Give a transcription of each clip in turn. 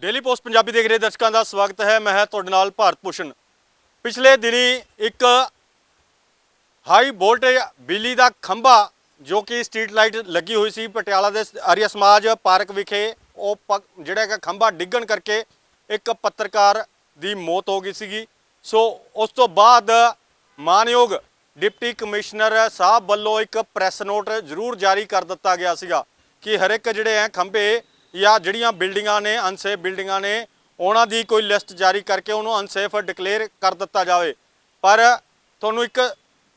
Daily post Punjabi ਦੇਖ ਰਹੇ ਦਰਸ਼ਕਾਂ ਦਾ ਸਵਾਗਤ ਹੈ। ਮੈਂ ਹਾਂ ਤੁਹਾਡੇ ਨਾਲ ਭਾਰਤ ਭੂਸ਼ਣ। ਪਿਛਲੇ ਦਿਨੀ ਇੱਕ ਹਾਈ ਵੋਲਟੇਜ ਬਿਜਲੀ ਦਾ ਖੰਭਾ ਜੋ ਕਿ ਸਟਰੀਟ ਲਾਈਟ ਲੱਗੀ ਹੋਈ ਸੀ ਪਟਿਆਲਾ ਦੇ ਆਰੀਆ ਸਮਾਜ ਪਾਰਕ ਵਿਖੇ, ਉਹ ਪ- ਜਿਹੜਾ ਹੈਗਾ ਖੰਭਾ ਡਿੱਗਣ ਕਰਕੇ ਇੱਕ ਪੱਤਰਕਾਰ ਦੀ ਮੌਤ ਹੋ ਗਈ ਸੀਗੀ। ਸੋ ਉਸ ਤੋਂ ਬਾਅਦ ਮਾਨਯੋਗ ਡਿਪਟੀ ਕਮਿਸ਼ਨਰ ਸਾਹਿਬ ਵੱਲੋਂ ਇੱਕ ਪ੍ਰੈਸ ਨੋਟ ਜ਼ਰੂਰ ਜਾਰੀ ਕਰ ਦਿੱਤਾ ਗਿਆ ਸੀਗਾ ਕਿ ਹਰ ਇੱਕ ਜਿਹੜੇ ਹੈ ਖੰਭੇ ਜਾਂ ਜਿਹੜੀਆਂ ਬਿਲਡਿੰਗਾਂ ਨੇ ਅਨਸੇਫ ਬਿਲਡਿੰਗਾਂ ਨੇ, ਉਹਨਾਂ ਦੀ ਕੋਈ ਲਿਸਟ ਜਾਰੀ ਕਰਕੇ ਉਹਨੂੰ ਅਨਸੇਫ ਡਿਕਲੇਅਰ ਕਰ ਦਿੱਤਾ ਜਾਵੇ। ਪਰ ਤੁਹਾਨੂੰ ਇੱਕ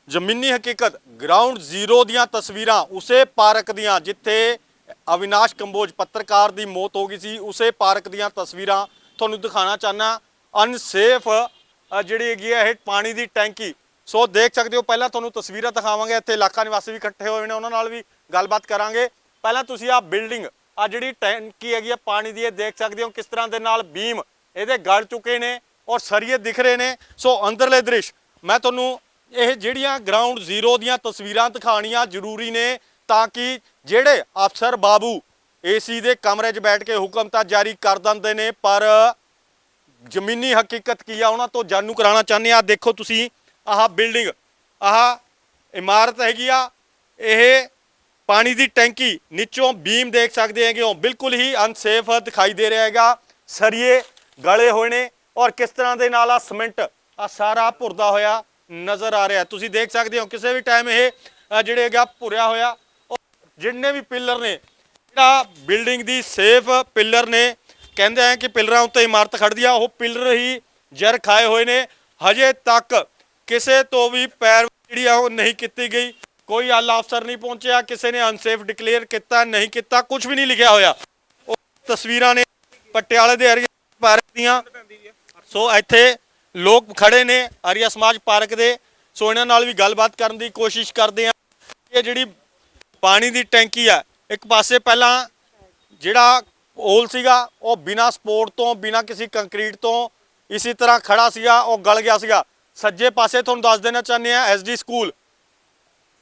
ਜ਼ਮੀਨੀ ਹਕੀਕਤ ਗਰਾਊਂਡ ਜ਼ੀਰੋ ਦੀਆਂ ਤਸਵੀਰਾਂ ਉਸੇ ਪਾਰਕ ਦੀਆਂ ਜਿੱਥੇ ਅਵਿਨਾਸ਼ ਕੰਬੋਜ ਪੱਤਰਕਾਰ ਦੀ ਮੌਤ ਹੋ ਗਈ ਸੀ, ਉਸੇ ਪਾਰਕ ਦੀਆਂ ਤਸਵੀਰਾਂ ਤੁਹਾਨੂੰ ਦਿਖਾਣਾ ਚਾਹਨਾ ਅਨਸੇਫ ਜਿਹੜੀ ਹੈਗੀ ਹੈ ਇਹ ਪਾਣੀ ਦੀ ਟੈਂਕੀ। ਸੋ ਦੇਖ ਸਕਦੇ ਹੋ, ਪਹਿਲਾਂ ਤੁਹਾਨੂੰ ਤਸਵੀਰਾਂ ਦਿਖਾਵਾਂਗੇ, ਇੱਥੇ ਇਲਾਕਾ ਨਿਵਾਸੀ ਵੀ ਇਕੱਠੇ ਹੋਏ ਨੇ, ਉਹਨਾਂ ਨਾਲ ਵੀ ਗੱਲਬਾਤ ਕਰਾਂਗੇ। ਪਹਿਲਾਂ ਤੁਸੀਂ ਆ ਬਿਲਡਿੰਗ ਆ ਜਿਹੜੀ ਟੈਂਕੀ ਹੈਗੀ ਆ ਪਾਣੀ ਦੀ, ਇਹ ਦੇਖ ਸਕਦੇ ਹੋ ਕਿਸ ਤਰ੍ਹਾਂ ਦੇ ਨਾਲ ਬੀਮ ਇਹਦੇ ਗੜ ਚੁੱਕੇ ਨੇ ਔਰ ਸਰੀਏ ਦਿਖ ਰਹੇ ਨੇ। ਸੋ ਅੰਦਰਲੇ ਦ੍ਰਿਸ਼, ਮੈਂ ਤੁਹਾਨੂੰ ਇਹ ਜਿਹੜੀਆਂ ਗਰਾਊਂਡ ਜ਼ੀਰੋ ਦੀਆਂ ਤਸਵੀਰਾਂ ਦਿਖਾਣੀਆਂ ਜ਼ਰੂਰੀ ਨੇ ਤਾਂ ਕਿ ਜਿਹੜੇ ਅਫਸਰ ਬਾਬੂ ਏਸੀ ਦੇ ਕਮਰੇ 'ਚ ਬੈਠ ਕੇ ਹੁਕਮ ਤਾਂ ਜਾਰੀ ਕਰ ਦਿੰਦੇ ਨੇ, ਪਰ ਜ਼ਮੀਨੀ ਹਕੀਕਤ ਕੀ ਆ, ਉਹਨਾਂ ਤੋਂ ਜਾਣੂ ਕਰਾਉਣਾ ਚਾਹੁੰਦੇ ਆ ਦੇਖੋ ਤੁਸੀਂ, ਆਹ ਬਿਲਡਿੰਗ, ਆਹ ਇਮਾਰਤ ਹੈਗੀ ਆ, ਇਹ ਪਾਣੀ ਦੀ ਟੈਂਕੀ ਨੀਚੋਂ ਬੀਮ ਦੇਖ ਸਕਦੇ ਹੈਗੇ ਹੋ। ਬਿਲਕੁਲ ਹੀ ਅਨਸੇਫ ਦਿਖਾਈ ਦੇ ਰਿਹਾ ਹੈਗਾ। ਸਰੀਏ ਗਲੇ ਹੋਏ ਨੇ ਔਰ ਕਿਸ ਤਰ੍ਹਾਂ ਦੇ ਨਾਲ ਆ ਸਿਮੈਂਟ ਆ ਸਾਰਾ ਭੁਰਦਾ ਹੋਇਆ ਨਜ਼ਰ ਆ ਰਿਹਾ। ਤੁਸੀਂ ਦੇਖ ਸਕਦੇ ਹੋ ਕਿਸੇ ਵੀ ਟਾਈਮ ਇਹ ਅ, ਜਿਹੜੇ ਹੈਗਾ ਭੁਰਿਆ ਹੋਇਆ। ਔਰ ਜਿੰਨੇ ਵੀ ਪਿੱਲਰ ਨੇ ਜਿਹੜਾ ਬਿਲਡਿੰਗ ਦੀ ਸੇਫ ਪਿੱਲਰ ਨੇ ਕਹਿੰਦੇ ਆ ਕਿ ਪਿੱਲਰਾਂ ਉੱਤੇ ਇਮਾਰਤ ਖੜਦੀ ਆ। ਉਹ ਪਿੱਲਰ ਹੀ ਜਰ ਖਾਏ ਹੋਏ ਨੇ। ਹਜੇ ਤੱਕ ਕਿਸੇ ਤੋਂ ਵੀ ਪੈਰ ਜਿਹੜੀ ਆ ਉਹ ਨਹੀਂ ਕੀਤੀ ਗਈ। ਕੋਈ ਆਲਾ ਅਫਸਰ ਨਹੀਂ ਪਹੁੰਚਿਆ, ਕਿਸੇ ਨੇ ਅਨਸੇਫ ਡਿਕਲੇਅਰ ਕੀਤਾ, ਨਹੀਂ ਕੀਤਾ ਕੁਝ ਵੀ ਨਹੀਂ ਲਿਖਿਆ ਹੋਇਆ। ਉਹ ਤਸਵੀਰਾਂ ਨੇ ਪਟਿਆਲੇ ਦੇ ਏਰੀਆ ਪਾਰਕ ਦੀਆਂ। ਸੋ ਇੱਥੇ ਲੋਕ ਖੜੇ ਨੇ ਆਰੀਆ ਸਮਾਜ ਪਾਰਕ ਦੇ। ਸੋ ਇਹਨਾਂ ਨਾਲ ਵੀ ਗੱਲਬਾਤ ਕਰਨ ਦੀ ਕੋਸ਼ਿਸ਼ ਕਰਦੇ ਆ ਇਹ ਜਿਹੜੀ ਪਾਣੀ ਦੀ ਟੈਂਕੀ ਆ, ਇੱਕ ਪਾਸੇ ਪਹਿਲਾਂ ਜਿਹੜਾ ਹੋਲ ਸੀਗਾ, ਉਹ ਬਿਨਾ ਸਪੋਰਟ ਤੋਂ, ਬਿਨਾ ਕਿਸੇ ਕੰਕਰੀਟ ਤੋਂ ਇਸੇ ਤਰ੍ਹਾਂ ਖੜਾ ਸੀਗਾ, ਉਹ ਗਲ ਗਿਆ ਸੀਗਾ। ਸੱਜੇ ਪਾਸੇ ਤੁਹਾਨੂੰ ਦੱਸ ਦੇਣਾ ਚਾਹੁੰਦੇ ਆ ਐਸਡੀ ਸਕੂਲ।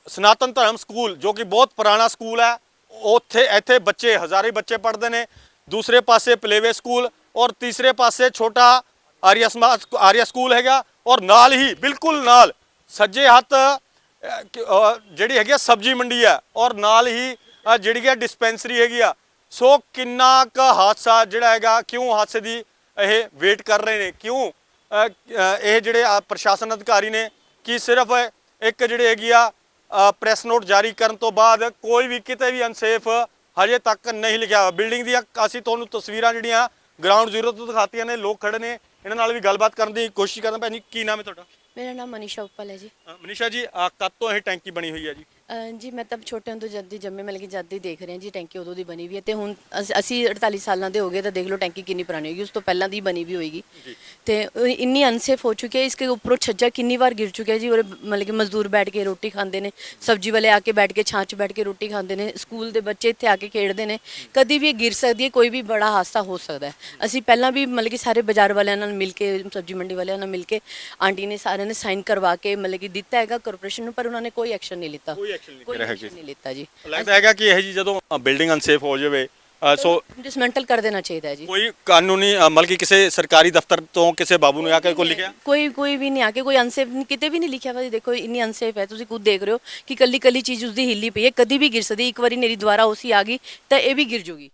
ਸਨਾਤਨ ਧਰਮ ਸਕੂਲ, ਜੋ ਕਿ ਬਹੁਤ ਪੁਰਾਣਾ ਸਕੂਲ ਹੈ, ਉੱਥੇ ਇੱਥੇ ਬੱਚੇ, ਹਜ਼ਾਰੇ ਬੱਚੇ ਪੜ੍ਹਦੇ ਨੇ। ਦੂਸਰੇ ਪਾਸੇ ਪਲੇਵੇ ਸਕੂਲ ਔਰ ਤੀਸਰੇ ਪਾਸੇ ਛੋਟਾ ਆਰੀਆ ਸਮਾਜ, ਆਰੀਆ ਸਕੂਲ ਹੈਗਾ ਔਰ ਨਾਲ ਹੀ, ਬਿਲਕੁਲ ਨਾਲ, ਸੱਜੇ ਹੱਥ ਜਿਹੜੀ ਹੈਗੀ ਆ ਸਬਜੀ ਮੰਡੀ ਹੈ ਔਰ ਨਾਲ ਹੀ ਜਿਹੜੀ ਹੈ ਡਿਸਪੈਂਸਰੀ ਹੈਗੀ ਆ। ਸੋ ਕਿੰਨਾ ਕ ਹਾਦਸਾ ਜਿਹੜਾ ਹੈਗਾ, ਕਿਉਂ ਹਾਦਸੇ ਦੀ ਇਹ ਵੇਟ ਕਰ ਰਹੇ ਨੇ? ਕਿਉਂ ਇਹ ਜਿਹੜੇ ਪ੍ਰਸ਼ਾਸਨ ਅਧਿਕਾਰੀ ਨੇ, ਕਿ ਸਿਰਫ ਇੱਕ ਜਿਹੜੇ ਹੈਗੀ ਆ ਪ੍ਰੈਸ ਨੋਟ ਜਾਰੀ ਕਰਨ ਤੋਂ ਬਾਅਦ ਕੋਈ ਵੀ ਕਿਤੇ ਵੀ ਅਨਸੇਫ ਹਜੇ ਤੱਕ ਨਹੀਂ ਲਿਖਿਆ ਹੋਇਆ। ਬਿਲਡਿੰਗ ਦੀਆਂ ਅਸੀਂ ਤੁਹਾਨੂੰ ਤਸਵੀਰਾਂ ਜਿਹੜੀਆਂ ਗਰਾਊਂਡ ਜ਼ੀਰੋ ਤੋਂ ਦਿਖਾਤੀਆਂ ਨੇ ਲੋਕ ਖੜੇ ਨੇ। ਇਹਨਾਂ ਨਾਲ ਵੀ ਗੱਲਬਾਤ ਕਰਨ ਦੀ ਕੋਸ਼ਿਸ਼ ਕਰਦਾ ਭੈਣ ਜੀ ਕੀ ਨਾਮ ਹੈ ਤੁਹਾਡਾ? ਮੇਰਾ ਨਾਮ ਮਨੀਸ਼ਾ ਉੱਪਲ ਹੈ ਜੀ। ਮਨੀਸ਼ਾ ਜੀ ਕਦ ਤੋਂ ਇਹ ਟੈਂਕੀ ਬਣੀ ਹੋਈ ਹੈ ਜੀ? ਅਹ ਜੀ ਮੈਂ ਤਾਂ ਛੋਟੇ ਹੁੰਦੇ ਜਦ ਦੀ ਜੰਮੇ ਮਿਲ ਕੇ ਜਦ ਦੀ ਦੇਖ ਰਹੇ ਹਾਂ ਜੀ ਟੈਂਕੀ ਉਦੋਂ ਦੀ ਬਣੀ ਵੀ ਹੈ ਤੇ ਹੁਣ ਅਸ- ਅਸੀਂ 48 ਸਾਲਾਂ ਦੇ ਹੋ ਗਏ ਤਾਂ ਦੇਖ ਲਓ ਟੈਂਕੀ ਕਿੰਨੀ ਪੁਰਾਣੀ ਹੋਗੀ ਉਸ ਤੋਂ ਪਹਿਲਾਂ ਦੀ ਬਣੀ ਵੀ ਹੋਏਗੀ। ਤੇ ਉਹ ਇੰਨੀ ਅਨਸੇਫ ਹੋ ਚੁੱਕੀ ਹੈ ਇਸਕੇ ਉੱਪਰੋਂ ਛੱਜਾ ਕਿੰਨੀ ਵਾਰ ਗਿਰ ਚੁੱਕਿਆ ਜੀ ਔਰ ਮਤਲਬ ਕਿ ਮਜ਼ਦੂਰ ਬੈਠ ਕੇ ਰੋਟੀ ਖਾਂਦੇ ਨੇ ਸਬਜ਼ੀ ਵਾਲੇ ਆ ਕੇ ਬੈਠ ਕੇ ਛਾਂ 'ਚ ਬੈਠ ਕੇ ਰੋਟੀ ਖਾਂਦੇ ਨੇ ਸਕੂਲ ਦੇ ਬੱਚੇ ਇੱਥੇ ਆ ਕੇ ਖੇਡਦੇ ਨੇ ਕਦੀ ਵੀ ਇਹ ਗਿਰ ਸਕਦੀ ਹੈ ਕੋਈ ਵੀ ਬੜਾ ਹਾਦਸਾ ਹੋ ਸਕਦਾ ਹੈ। ਅਸੀਂ ਪਹਿਲਾਂ ਵੀ ਮਤਲਬ ਕਿ ਸਾਰੇ ਬਾਜ਼ਾਰ ਵਾਲਿਆਂ ਨਾਲ ਮਿਲ ਕੇ ਸਬਜ਼ੀ ਮੰਡੀ ਵਾਲਿਆਂ ਨਾਲ ਮਿਲ ਕੇ ਆਂਟੀ ਨੇ ਸਾਰਿਆਂ ਨੇ ਸਾਈਨ ਕਰਵਾ ਕੇ ਮਤਲਬ ਕਿ ਦਿੱਤਾ ਹੈਗਾ ਕਾਰਪੋਰੇਸ਼ਨ ਨੂੰ ਪਰ ਉਹਨਾਂ ਨੇ ਕੋਈ ਐਕਸ਼ਨ ਨਹੀਂ ਲਿੱਤਾ। ਕੋਈ ਐਕਸ਼ਨ ਨਹੀਂ ਕੋਈ ਕਰ ਰਿਹਾ action ਨਹੀਂ ਲਿੱਤਾ ਜੀ। ਲੱਗਦਾ ਹੈਗਾ ਕਿ ਇਹ ਜੀ ਜਦੋਂ ਬਿਲਡਿੰਗ ਅਨਸੇਫ ਹੋ ਜਾਵੇ ਅ, ਸੋ ਡਿਸਮੈਂਟਲ ਕਰ ਦੇਣਾ ਚਾਹੀਦਾ ਹੈ ਜੀ। ਕੋਈ ਕਾਨੂੰਨੀ ਅ, ਮਤਲਬ ਕਿ ਕਿਸੇ ਸਰਕਾਰੀ ਦਫ਼ਤਰ ਤੋਂ ਕਿਸੇ ਬਾਬੂ ਨੇ ਆ ਕੇ ਕੋਈ ਲਿਖਿਆ? ਕੋਈ ਕੋਈ ਵੀ ਨਹੀਂ ਆ ਕੇ ਕੋਈ ਅਨਸੇਫ ਕਿਤੇ ਵੀ ਨਹੀਂ ਲਿਖਿਆ ਵਾ ਜੀ। ਦੇਖੋ ਇੰਨੀ ਅਨਸੇਫ ਹੈ ਤੁਸੀਂ ਖੁਦ ਦੇਖ ਰਹੇ ਹੋ ਕਿ ਕੱਲੀ ਕੱਲੀ ਚੀਜ਼ ਉਸਦੀ ਹਿੱਲੀ ਪਈ ਹੈ। ਕਦੀ ਵੀ ਗਿਰ ਸਕਦੀ ਹੈ। ਇੱਕ ਵਾਰੀ ਮੇਰੀ ਦੁਆਰਾ ਉਸੀ ਆ ਗਈ ਤਾਂ ਇਹ ਵੀ ਗਿਰ ਜੂਗੀ।